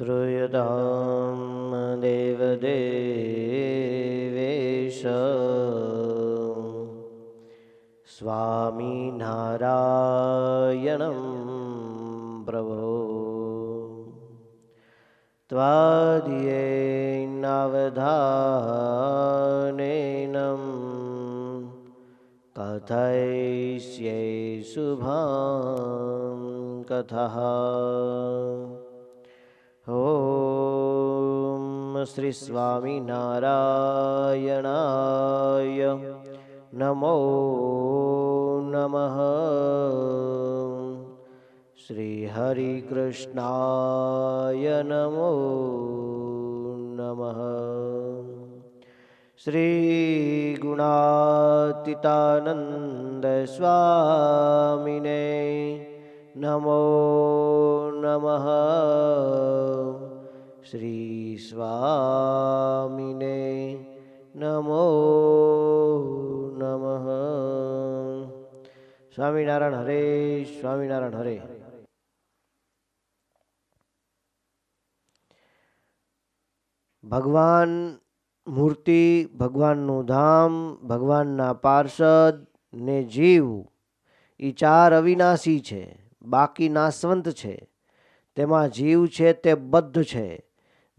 श्रूयतां देवदेवेश स्वामिनारायणं प्रभो त्वादियेनावधानेनं कथयिष्ये शुभां कथः ॐ શ્રી સ્વામિનારાયણાય નમો નમઃ. શ્રી હરિકૃષ્ણાય નમો નમઃ. શ્રી ગુણાતીતાનંદ સ્વામિને નમો નમઃ શ્રી સ્વામિને નમો નમઃ સ્વામિનારાયણ હરે સ્વામિનારાયણ હરે ભગવાન મૂર્તિ ભગવાનનું ધામ ભગવાનના પાર્ષદ ને જીવ એ ચાર અવિનાશી છે। બાકી નાશવંત છે. તેમાં જીવ છે તે બદ્ધ છે.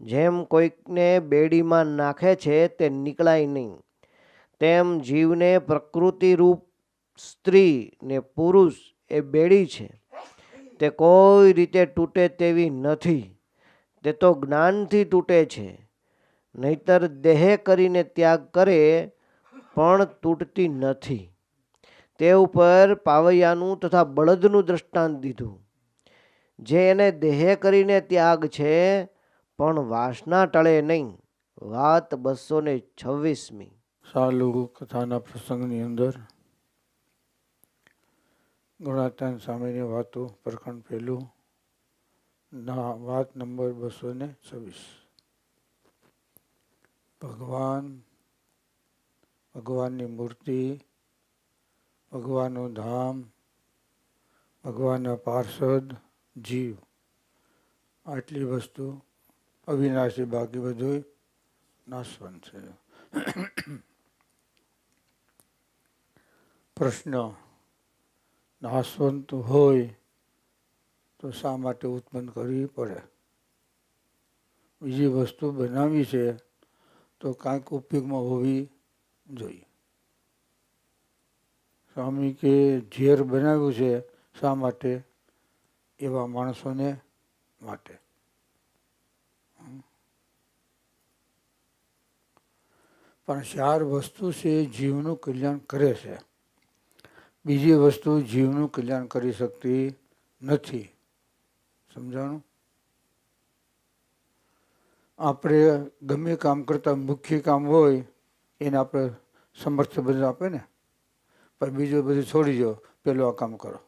જેમ કોઈકને બેડીમાં નાખે છે તે નીકળાય નહીં. તેમ જીવને પ્રકૃતિરૂપ સ્ત્રી ને પુરુષ એ બેડી છે. તે કોઈ રીતે તૂટે તેવી નથી. તે તો જ્ઞાનથી તૂટે છે. નહીતર દેહ કરીને ત્યાગ કરે પણ તૂટતી નથી. તે ઉપર પાવૈયાનું તથા બળદનું દ્રષ્ટાંત દીધું. જે એને દેહ કરીને ત્યાગ છે, પણ વાસના ટળે નહીં. વાત બસો ને છવ્વીસમી. સાલુ કથાના પ્રસંગની અંદર ગુણાતાન સામેની વાતો પ્રકરણ પહેલું, ના, વાત નંબર બસો ને છવ્વીસ. ભગવાન, ભગવાનની મૂર્તિ ભગવાનનું ધામ, ભગવાનના પાર્ષદ, જીવ. આટલી વસ્તુ અવિનાશી બાકી બધું નાશવંત છે. પ્રશ્ન, નાશવંત હોય તો શા માટે ઉત્પન્ન કરવી પડે? બીજી વસ્તુ બનાવી છે તો કાંઈક ઉપયોગમાં હોવી જોઈએ. સ્વામી કે ઝેર બનાવ્યું છે શા માટે? એવા માણસોને માટે. પણ ચાર વસ્તુ છે જીવનું કલ્યાણ કરે છે. બીજી વસ્તુ જીવનું કલ્યાણ કરી શકતી નથી. સમજાણું? આપણે ગમે કામ કરતાં મુખ્ય કામ હોય એને આપણે સમર્થ બધા આપે ને? પણ બીજું બધું છોડી દો, પેલું આ કામ કરો.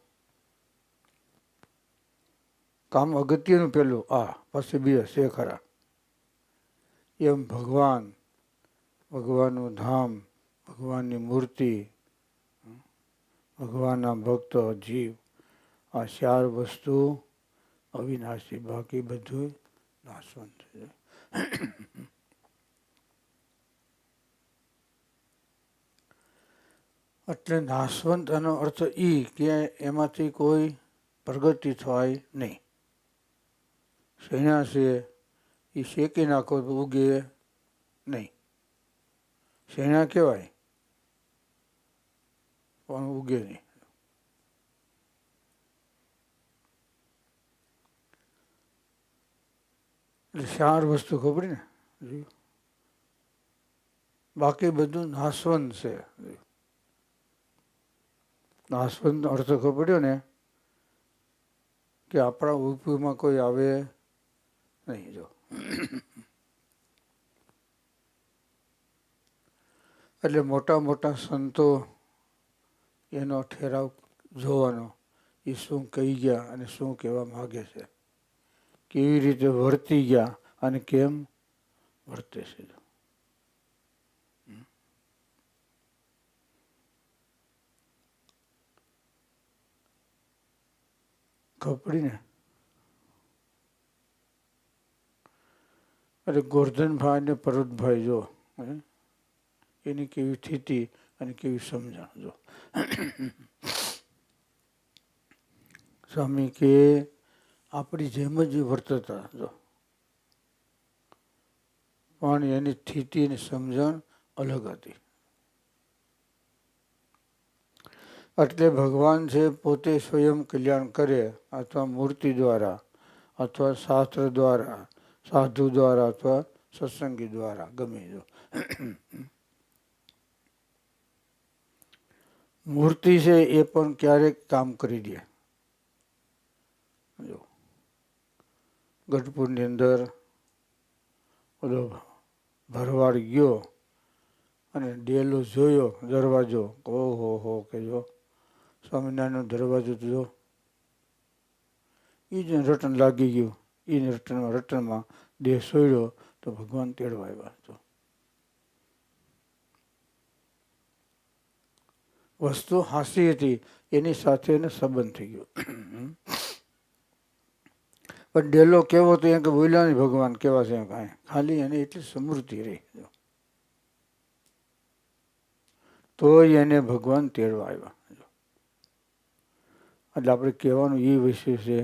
કામ અગત્યનું પેલું, આ, પછી બીજો છે ખરા. એમ ભગવાન, ભગવાનનું ધામ, ભગવાનની મૂર્તિ, ભગવાનના ભક્તો, જીવ, આ ચાર વસ્તુ અવિનાશી, બાકી બધું નાશવંત છે. એટલે નાશવંત એનો અર્થ એ કે એમાંથી કોઈ પ્રગતિ થાય નહીં. શેના છે એ શેકી નાખો તો ઉગે નહીં. શેણા કહેવાય, પણ ઉગે નહીં. એટલે ચાર વસ્તુ ખબર ને? બાકી બધું નાશવંત છે. નાશવંત અર્થ ખબર પડ્યો ને કે આપણા ઉપયોગમાં કોઈ આવે નહીં, જો. એટલે મોટા મોટા સંતો એનો ઠેરાવ જોવાનો એ શું કહી ગયા અને શું કહેવા માગે છે? કેવી રીતે વર્તી ગયા અને કેમ વર્તે છે? ખબર અરે ગોરધનભાઈ અને પરોતભાઈ જો એની કેવી સ્થિતિ અને કેવી સમજણ જો. સ્વામી કે આપણી જેમ જ વર્તતા જો. પણ એની સ્થિતિ અને સમજણ અલગ હતી. એટલે ભગવાન છે પોતે સ્વયં કલ્યાણ કરે, અથવા મૂર્તિ દ્વારા, અથવા શાસ્ત્ર દ્વારા, સાધુ દ્વારા, અથવા સત્સંગી દ્વારા, ગમે તો મૂર્તિ છે એ પણ ક્યારેક કામ કરી દે. જો. ગઢપુરની અંદર ઓલો ભરવાડ ગયો અને ડેલો જોયો, દરવાજો ઓહો હો કે જો. સ્વામિનારાયણનો દરવાજો દીધો એ જ રટન લાગી ગયું. એ રટનમાં રટનમાં દેહ સોયડ્યો તો ભગવાન તેડવા આવ્યા તો. વસ્તુ હાસી હતી. એની સાથે એને સંબંધ થઈ ગયો. પણ ડેલો કેવો તો એમ કે બોલ્યા નહીં ભગવાન, કેવા છે કાંઈ ખાલી એને એટલી સમૃદ્ધિ રહી. તોય એને ભગવાન તેડવા આવ્યા. એટલે આપણે કહેવાનું એ વિષય છે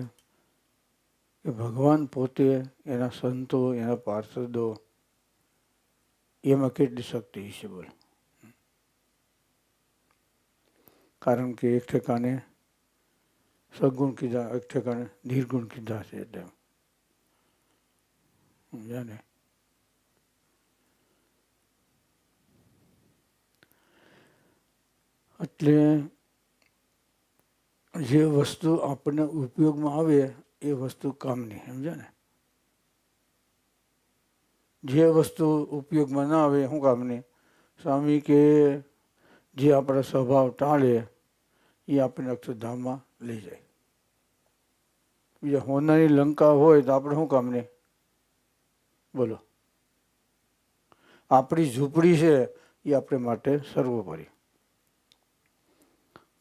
કે ભગવાન પોતે એના સંતો, એના પાર્ષદો એમાં કેટલી શક્તિ છે બોલો. કારણ કે એક ઠેકાને સગુણ કીધા, એક ઠેકાને નિર્ગુણ કીધા છે એટલે. સમજ્યા ને એટલે જે વસ્તુ આપણને ઉપયોગમાં આવે, એ વસ્તુ કામની સમજ્યા ને? જે વસ્તુ ઉપયોગમાં ના આવે, શું કામની સ્વામી કે જે આપણા સ્વભાવ ટાળે, એ આપણને અક્ષરધામમાં લઈ જાય. બીજા હોનાની લંકા હોય તો આપણે શું કામની બોલો. આપણી ઝૂંપડી છે, એ આપણે માટે સર્વોપરી.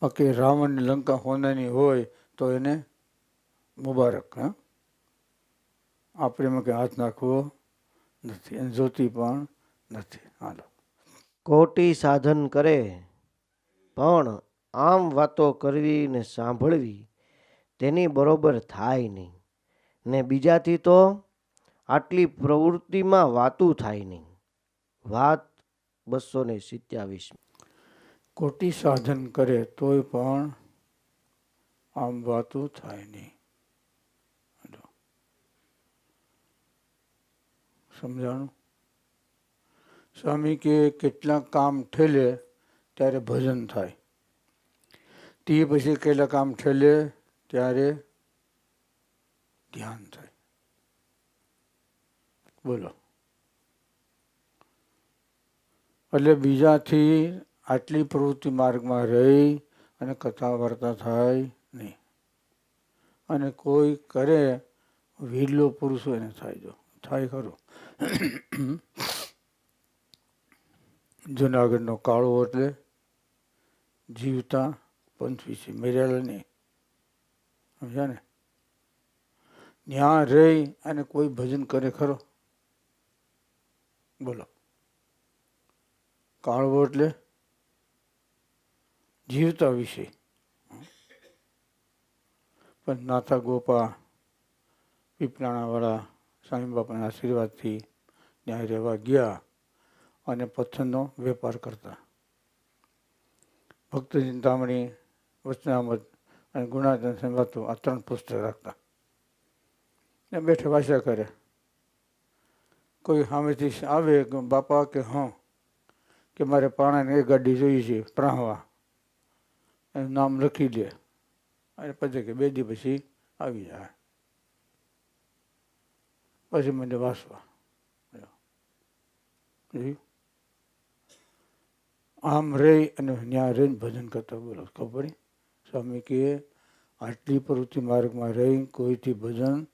બાકી રાવણની લંકા હોનાની હોય તો એને મુબારક, હા? આપણે એમાં કંઈ હાથ નાખવો નથી અને જોતી પણ નથી. હાલો. કોટી સાધન કરે, પણ આમ વાતો કરવી ને સાંભળવી તેની બરોબર થાય નહીં. ને બીજાથી તો આટલી પ્રવૃત્તિમાં વાતું થાય નહીં. વાત બસો ને સિત્યાવીસ કોટી સાધન કરે તોય પણ આમ વાતું થાય નહીં. સમજાણું? સ્વામી કે કેટલાક કામ ઠેલે ત્યારે ભજન થાય. તે પછી કેટલા કામ ઠેલે ત્યારે ધ્યાન થાય. બોલો. એટલે બીજાથી આટલી પ્રવૃત્તિ માર્ગમાં રહી અને કથા વાર્તા થાય નહીં. અને કોઈ કરે, વીરલો પુરુષો એને થાય જો. થાય ખરો. જુનાગઢનો કાળો એટલે જીવતા પંચવીસી મર્યાદા નહીં. સમજ્યા ને? ત્યાં રહી અને કોઈ ભજન કરે ખરો? બોલો. કાળવો એટલે જીવતા વિશે. પણ નાથા ગોપા પીપળાણાવાળા સ્વામી બાપાના આશીર્વાદથી ત્યાં રહેવા ગયા અને પથ્થરનો વેપાર કરતા. ભક્ત ચિંતામણી વચનામત અને ગુણાર્જન સંભાતું આ ત્રણ પુસ્તક રાખતા. ને બેઠે વાંચ્યા કરે. કોઈ સામેથી આવે બાપા કે હા, કે મારે પાણાને એ ગાડી જોઈએ છે, પ્રાહવા. નામ લખી દે અને પછી કે બે દી પછી આવી જાય. પછી મને વાંચવા. આમ રહી અને ત્યાં રહીને ભજન કરતા બોલો. ખબર? સ્વામી કે આટલી પ્રવૃત્તિ માર્ગમાં રહી, કોઈથી ભજન?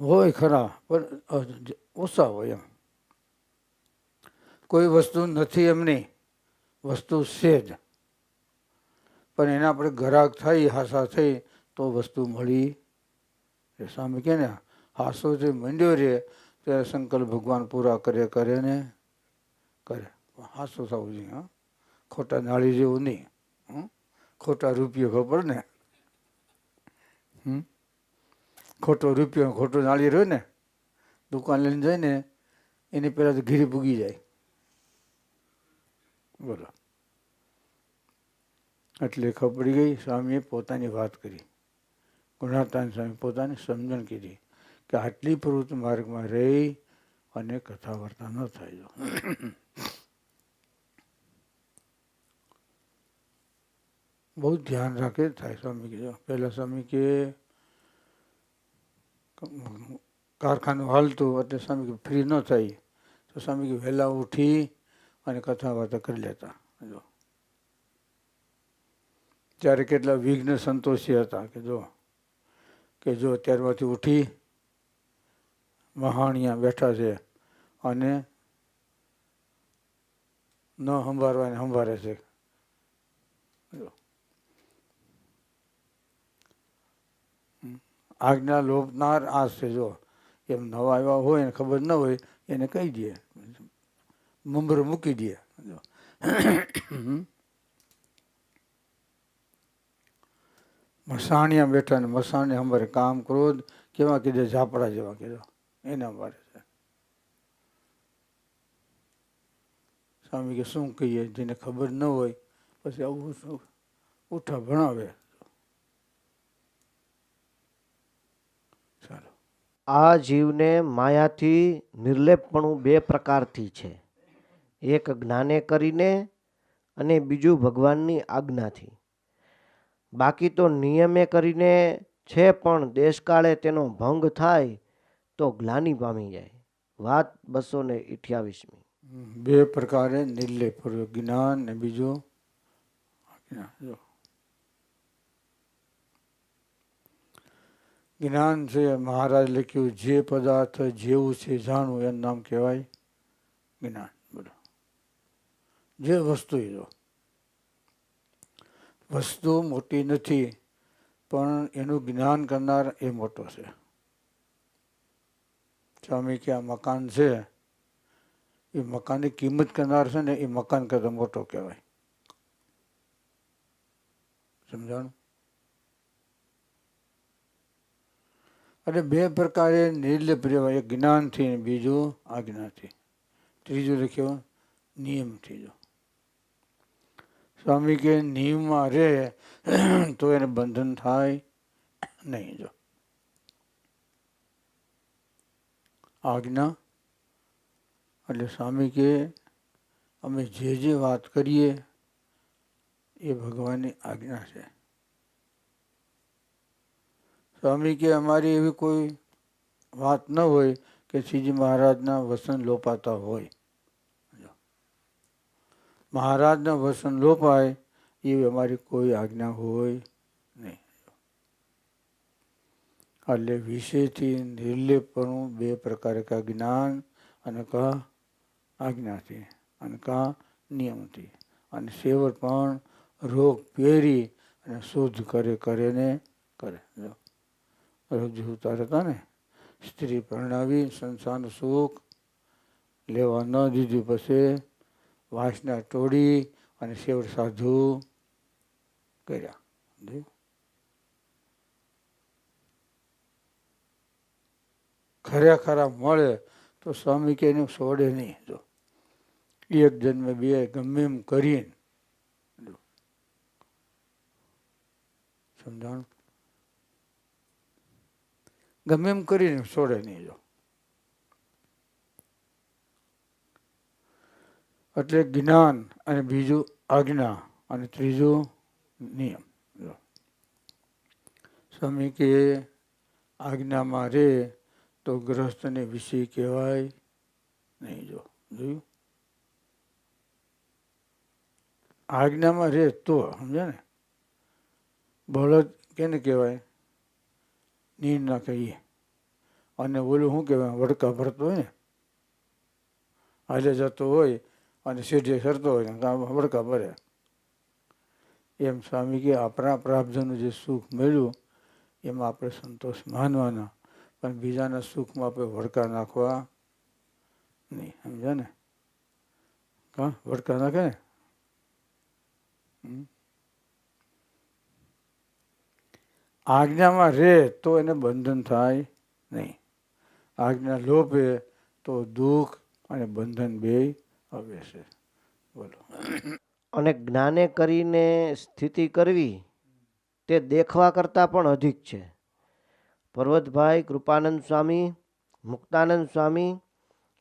હોય ખરા, પણ ઓછા હોય એમ. કોઈ વસ્તુ નથી એમની. વસ્તુ છે જ. પણ એના આપણે ગ્રાહક થઈ, હાસા થઈ, તો વસ્તુ મળી એ સામે કહે ને, હાસો જે મંડ્યો રે ત્યારે સંકલ્પ ભગવાન પૂરા કરે કરે ને કરે. હાસો થવું જોઈએ, હા. ખોટા નાળી જેવું નહીં? ખોટા રૂપિયો ખબર ને? ખોટો રૂપિયો ખોટો નાળી રહ્યો ને, દુકાન લઈને જાય ને એની પહેલાં તો ઘીરી પૂગી જાય. બોલો. એટલે ખબર પડી ગઈ, સ્વામીએ પોતાની વાત કરી. ગુણાતાન સ્વામી પોતાની સમજણ કીધી કે આટલી પ્રવૃત્તિ માર્ગમાં રહી અને કથા વાર્તા ન થાય બહુ ધ્યાન રાખે થાય સ્વામી કીધું. પહેલાં સ્વામી કે, કારખાનું હાલતું, એટલે સ્વામી ફ્રી ન થાય તો સ્વામી કે વહેલા ઉઠી અને કથા વાર્તા કરી લેતા. જો. ત્યારે કેટલા વિઘ્ન સંતોષી હતા કે જો કે જો ત્યારમાંથી ઉઠી મહાણિયા બેઠા છે અને ન સંભાળવાને સંભાળે છે. આજ્ઞા લોપનાર આ છે જો. એમ નવા એવા હોય ને ખબર ન હોય, એને કહી દે મમરો મૂકી દે. મસાણિયા બેઠા ને મસાણે અમારે કામ ક્રોધ કેવા કીધે ઝાપડા જેવા કીધો એના અમારે છે સ્વામી કે શું કહીએ જેને ખબર ન હોય પછી આવું શું ઉઠા ભણાવે ચાલો આ જીવને માયાથી નિર્લેપપણું બે પ્રકારથી છે. એક જ્ઞાને કરીને અને બીજું ભગવાનની આજ્ઞાથી. બાકી તો નિયમે કરીને છે પણ દેશકાળે તેનો ભંગ થાય તો ગ્લાની પામી જાય. વાત બસો ને અઠ્યાવીસમી. બે પ્રકારે નિર્લેપૂર્વક જ્ઞાન ને બીજું જ્ઞાન છે મહારાજ લખ્યું, જે પદાર્થ જેવું છે જાણવું, એનું નામ કહેવાય જ્ઞાન. જે વસ્તુ જો વસ્તુ મોટી નથી, પણ એનું જ્ઞાન કરનાર એ મોટો છે. સ્વામી કે આ મકાન છે, એ મકાનની કિંમત કરનાર છે ને એ મકાન કરતાં મોટો કહેવાય. સમજાણું? એટલે બે પ્રકારે નિર્લેપ રહેવાય, એક જ્ઞાનથી બીજું આજ્ઞાથી. ત્રીજું લખ્યો, નિયમથી જો. સ્વામી કે નિયમમાં રહે, તો એને બંધન થાય નહીં જો આજ્ઞા, એટલે સ્વામી કે અમે જે જે વાત કરીએ, એ ભગવાનની આજ્ઞા છે સ્વામી કે અમારી એવી કોઈ વાત ન હોય કે શ્રીજી મહારાજના વસન લોપાતા હોય. મહારાજના વસન લોપાય એવી અમારી કોઈ આજ્ઞા હોય નહીં. એટલે વિષયથી નિર્લેપણું બે પ્રકારે કા જ્ઞાન અને કા આજ્ઞાથી અને કા નિયમથી. અને સેવટ પણ રોગ પહેરી અને શુદ્ધ કરે કરે ને કરે. જો રજૂ ઉતાર હતા ને, સ્ત્રી પરણાવી, સંસારનું સુખ લેવા ન દીધું પછી વાસના તોડી અને સેવટ સાધુ કર્યા? ખરા ખરા મળે તો સ્વામી કે એને છોડે નહીં. જો, એક જન્મે બે ગમે એમ કરીને. સમજાણું? ગમે એમ કરીને છોડે નહીં, જો. એટલે જ્ઞાન અને બીજું આજ્ઞા અને ત્રીજું નિયમ. સ્વામી કે, આજ્ઞામાં રે તો ગ્રસ્તને વિષય કહેવાય નહીં. જો, જોયું? આજ્ઞામાં રે તો સમજે ને? બળદ કેને કહેવાય? નીર ના કહીએ અને ઓલું શું કહેવાય? વડકા ભરતો હોય ને? હાલે જતો હોય અને સીઢે સરતો હોય ને કાં વડકા ભરે એમ સ્વામી કે આપણા પ્રાબ્ધનું જે સુખ મળ્યું, એમાં આપણે સંતોષ માનવાના. પણ બીજાના સુખમાં આપણે વડકા નાખવા નહીં, સમજ્યા ને? કા વડકા નાખે ને? આજ્ઞામાં રહે તો એને બંધન થાય નહીં. આજ્ઞા લોપે તો દુઃખ અને બંધન બે આવે છે. બોલો. અને જ્ઞાને કરીને સ્થિતિ કરવી તે દેખવા કરતાં પણ અધિક છે. પર્વતભાઈ, કૃપાનંદ સ્વામી, મુક્તાનંદ સ્વામી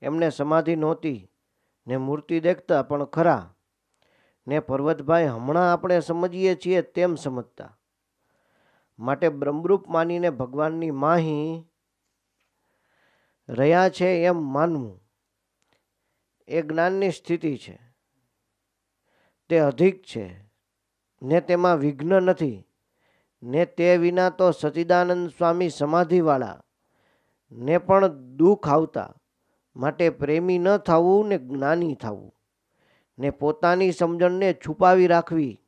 એમને સમાધિ નહોતી, ને મૂર્તિ દેખતા પણ ખરા. ને પર્વતભાઈ હમણાં આપણે સમજીએ છીએ તેમ સમજતા. માટે બ્રહ્મરૂપ માનીને ભગવાનની માહી રહ્યા છે એમ માનવું. એ જ્ઞાનની સ્થિતિ છે. તે અધિક છે. ને તેમાં વિઘ્ન નથી. ને તે વિના તો સચિદાનંદ સ્વામી સમાધિવાળા. ને પણ દુઃખ આવતા. માટે પ્રેમી ન થવું ને જ્ઞાની થવું. ને પોતાની સમજણને છુપાવી રાખવી.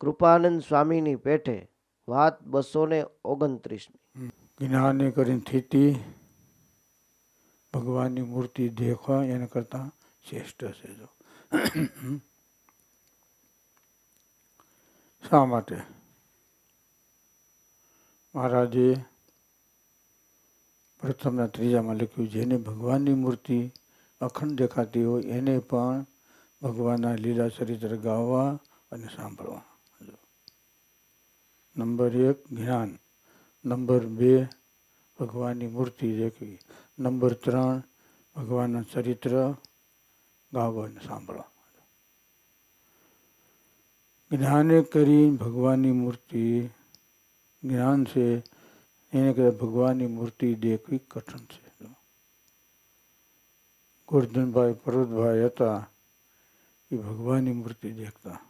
કૃપાનંદ સ્વામીની પેઠે વાત બસો ને ઓગણત્રીસની. જ્ઞાની કરીને સ્થિતિ ભગવાનની મૂર્તિ દેખવા એના કરતાં શ્રેષ્ઠ છે જો. શા માટે? મહારાજે પ્રથમના ત્રીજામાં લખ્યું, જેને ભગવાનની મૂર્તિ અખંડ દેખાતી હોય એને પણ ભગવાનના લીલા ચરિત્ર ગાવા અને સાંભળવા. નંબર એક, જ્ઞાન. નંબર બે, ભગવાનની મૂર્તિ દેખવી. નંબર ત્રણ, ભગવાનના ચરિત્ર ગાવા અને સાંભળવા જ્ઞાને કરી ભગવાનની મૂર્તિ, જ્ઞાન છે, એને કદાચ ભગવાનની મૂર્તિ દેખવી કઠણ છે. ગોરધનભાઈ પરોતભાઈ હતા, એ ભગવાનની મૂર્તિ દેખતા.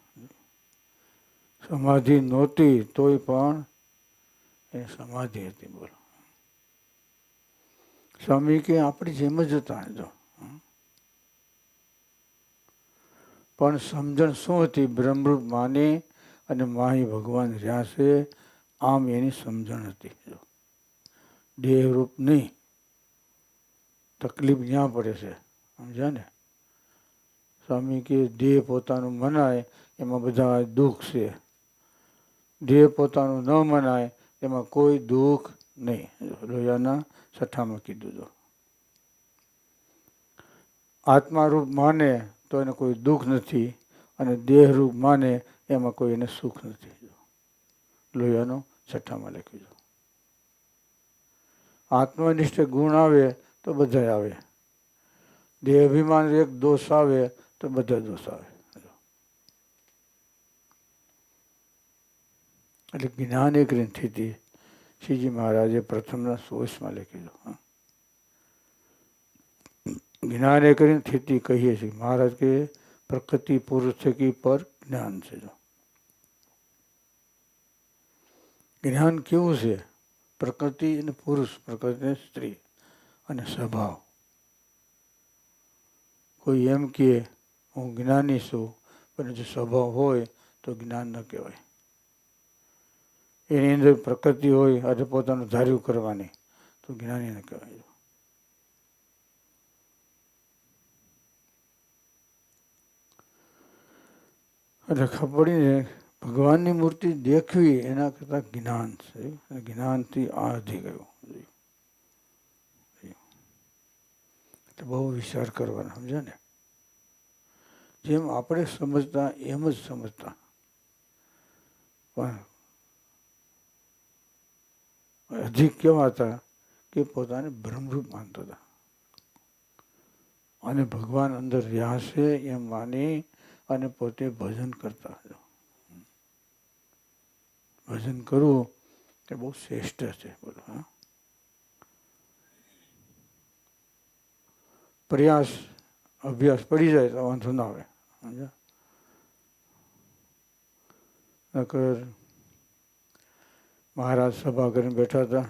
સમાધિ નહોતી, તોય પણ એ સમાધિ હતી બોલો. સ્વામી કે આપણી જેમ જ હતા જો પણ સમજણ શું હતી? બ્રહ્મરૂપ માને અને માહી ભગવાન રહ્યા છે, આમ એની સમજણ હતી. જો દેહરૂપ નહીં. તકલીફ જ્યાં પડે છે. સમજ્યા ને? સ્વામી કે દેહ પોતાનું મનાય, એમાં બધા દુઃખ છે. દેહ પોતાનું ન મનાય, એમાં કોઈ દુઃખ નહીં લોહિયાના છઠ્ઠામાં કીધું તો આત્મારૂપ માને તો એને કોઈ દુઃખ નથી અને દેહરૂપ માને એમાં કોઈ એને સુખ નથી. લોહિયાનો છઠ્ઠામાં લખ્યું છે. આત્મનિષ્ઠ ગુણ આવે તો બધા આવે. દેહ અભિમાન એક દોષ આવે તો બધા દોષ આવે. એટલે જ્ઞાન એક સ્થિતિ શ્રીજી મહારાજે પ્રથમના સોર્સમાં લખેલું જ્ઞાન કરીને સ્થિતિ કહીએ છીએ. મહારાજ કે પ્રકૃતિ પુરુષ થકી પર જ્ઞાન છે જ્ઞાન કેવું છે? પ્રકૃતિ અને પુરુષ, પ્રકૃતિ સ્ત્રી અને સ્વભાવ. કોઈ એમ કે, હું જ્ઞાની છું, પણ જો સ્વભાવ હોય તો જ્ઞાન ન કહેવાય. એની અંદર પ્રકૃતિ હોય, આજે પોતાનું ધાર્યું કરવાની. તો જ્ઞાનીને કહેવાય. એટલે ખબર ભગવાનની મૂર્તિ દેખવી એના કરતાં જ્ઞાન છે. જ્ઞાનથી આધી ગયું. એટલે બહુ વિચાર કરવાનો સમજે ને? જેમ આપણે સમજતા, એમ જ સમજતા. પણ અધિક કેવા હતા કે પોતાને બ્રહ્મરૂપ માનતા હતા. અને ભગવાન અંદર રહ્યા છે એમ માની અને પોતે ભજન કરતા હતા. ભજન કરવું એ બહુ શ્રેષ્ઠ છે, બોલો, હા. પ્રયાસ, અભ્યાસ પડી જાય તો વાંધો ના આવે, સમજ્યા? નકર મહારાજ સભા કરીને બેઠા હતા.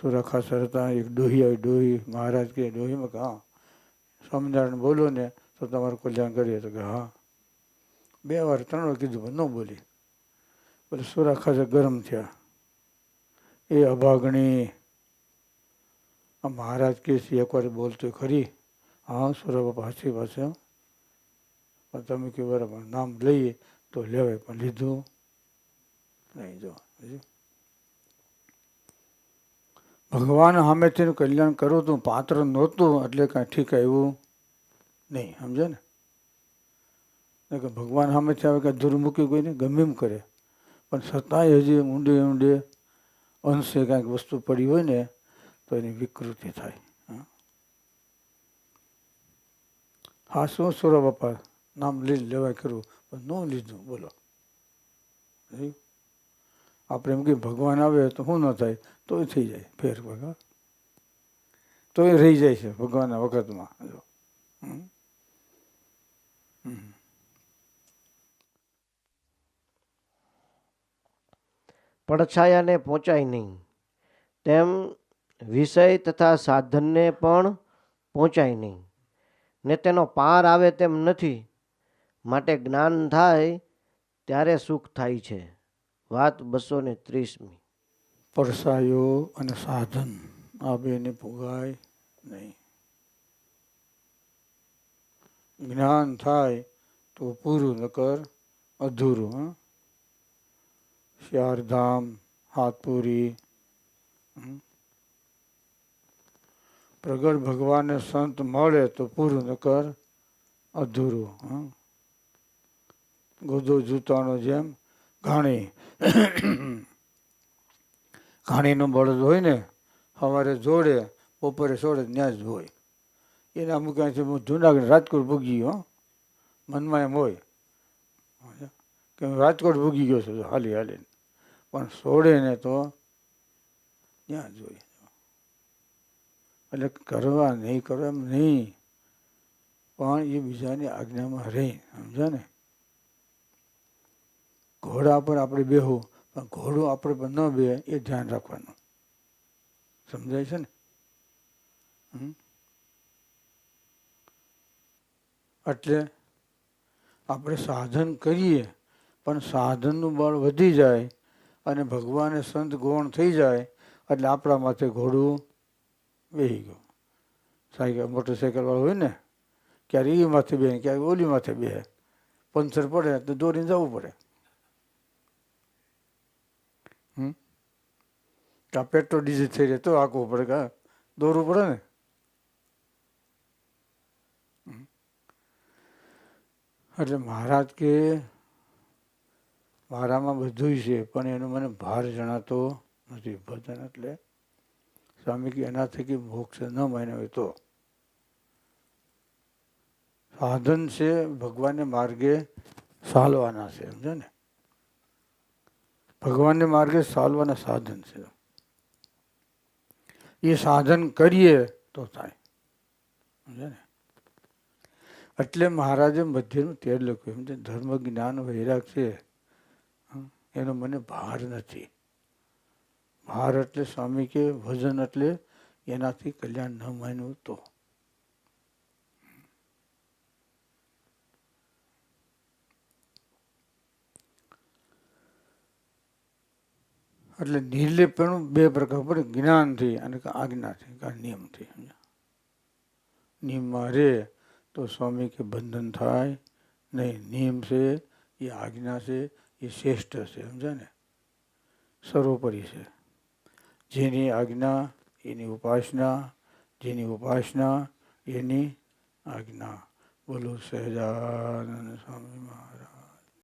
સુરા ખાસર હતા. એક ડોહી આવી, ડોહી, મહારાજ કે, ડોહીમાં કે, હા, સ્વામિનારાયણ બોલો ને, તો તમારું કલ્યાણ કરીએ. તો કે, હા. બે વાર, ત્રણ વાર કીધું, પણ ન બોલી. બોલે સુરા ખાસે ગરમ થયા. એ અભાગણી, આ મહારાજ કે છે એકવાર બોલતો ખરી. હા સુરા બાપા પાસે પણ તમે કે બરાબર, નામ લઈએ તો લેવાય. પણ લીધું. નહીં, જો. ભગવાન સામેથી કલ્યાણ કરું તું પાત્ર નહોતું, એટલે કાંઈ ઠીક આવ્યું નહીં સમજે ને કે ભગવાન સામેથી આવે કે દુર્મુખી કોઈને ગમે એમ કરે પણ છતાંય હજી ઊંડે ઊંડે અંશે કાંઈક વસ્તુ પડી હોય ને, તો એની વિકૃતિ થાય હા. શું સુરા બાપા નામ લઈ લેવાય કરવું પણ ન લીધું, બોલો. આપણે એમ કે ભગવાન આવે તો શું ન થાય? તોય થઈ જાય ફેર ભગવાન તોય રહી જાય છે ભગવાનના વખતમાં. જો. પડછાયાને પહોંચાય નહીં. તેમ વિષય તથા સાધનને પણ પહોંચાય નહીં. ને તેનો પાર આવે તેમ નથી. માટે જ્ઞાન થાય ત્યારે સુખ થાય છે. વાત બસો ને ત્રીસમી. પરસાયો અને સાધન આ બેને ભોગાય નહીં. જ્ઞાન થાય તો પૂરું નકર અધૂરું, હા. ચારધામ હાથપુરી. પ્રગટ ભગવાનને સંત મળે તો પૂરું નકર અધૂરું, હા. ગોદો જૂતાનો જેમ ઘાણી. ઘાણીનો બળદ હોય ને સવારે જોડે, બપોરે છોડે ત્યાં જ હોય એના અમુક ક્યાંથી હું જુનાગઢ રાજકોટ ભૂગી ગયો. મનમાં એમ હોય. કે હું રાજકોટ ભૂગી ગયો છું, હાલી હાલીને. પણ છોડે ને તો ત્યાં જ હોય એટલે કરવા નહીં, કરવા એમ નહીં. પણ એ બીજાની આજ્ઞામાં રહી, સમજ્યા ને? ઘોડા પર આપણે બેહવું, પણ ઘોડું આપણે પર ન બે એ ધ્યાન રાખવાનું. સમજાય છે ને? એટલે આપણે સાધન કરીએ, પણ સાધનનું બળ વધી જાય અને ભગવાને સંત ગૌણ થઈ જાય, એટલે આપણા માથે ઘોડું બેહી ગયું. સાયકલ મોટરસાયકલવાળો હોય ને, ક્યારે એ માથે બે ક્યારેક ઓલી માથે બે પંચર પડે, તો દોરીને જવું પડે. કાં પેટ્રોલ ડીઝલ થઈ રહે તો આંકવું પડે કા, દોરવું પડે ને? એટલે મહારાજ કે મારામાં બધું છે, પણ એનો મને ભાર જણાતો નથી. ભજન એટલે સ્વામી કે એના થકી મોક્ષ ન માન્યો તો. સાધન છે, ભગવાનને માર્ગે ચાલવાના છે સમજો ને? ભગવાનને માર્ગે ચાલવાના સાધન છે. એ સાધન કરીએ તો થાય. સમજે ને? એટલે મહારાજે મધ્યનું તેર લખ્યું. એમ છે ધર્મ, જ્ઞાન, વૈરાગ છે. એનો મને ભાર નથી. ભાર એટલે સ્વામી કે ભજન એટલે એનાથી કલ્યાણ ન માન્યું તો. એટલે નિર્લેપણું બે પ્રકાર પડે. જ્ઞાનથી અને આજ્ઞાથી, કાં નિયમથી? નિયમમાં રહે તો સ્વામી કે બંધન થાય નહીં. નિયમ છે, એ આજ્ઞા છે, એ શ્રેષ્ઠ છે. સમજ્યા ને? સર્વોપરી છે. જેની આજ્ઞા, એની ઉપાસના, જેની ઉપાસના, એની આજ્ઞા. બોલો સહજાનંદ સ્વામી મહારાજ.